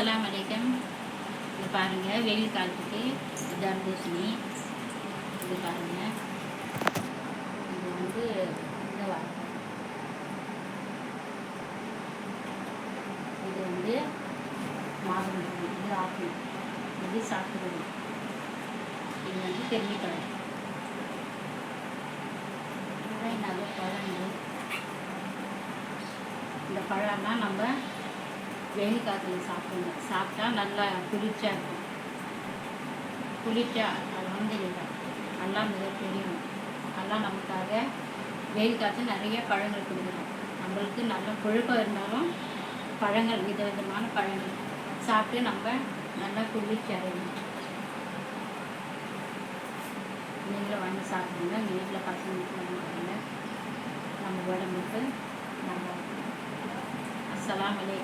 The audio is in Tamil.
அஸ்லாம் வலைக்கம் இது பாருங்கள் வெயில் காலத்துக்கு தர்பூசணி இது பாருங்கள் இது வந்து இந்த இது வந்து மாதுளம்பழம் இது ஆப்பிள் இது சாத்துக்குடி இது வந்து தென்னிப்பழம் இதுதான் நல்ல பழங்கள் இந்த பழம்லாம் நம்ம வெயில் காலத்தில் சாப்பிடுங்க. சாப்பிட்டா நல்லா குளிர்ச்சியாக இருக்கும். குளிர்ச்சியா அது வந்து நல்லா மிக தெரியும் நல்லா நமக்காக வெயில் காலத்தில் நிறைய பழங்கள் கொடுக்கணும் நம்மளுக்கு நல்ல கொழுப்பாக இருந்தாலும் பழங்கள் வித விதமான பழங்கள் சாப்பிட்டு நம்ம நல்லா குளிர்ச்சி அடையணும். நீங்களும் வாங்கி சாப்பிடுங்க. உங்கள் வீட்டில் பசங்களுக்கு வாங்கிக்கோங்க நம்ம உடம்புக்கு நல்லா இருக்கும் அஸ்ஸலாமு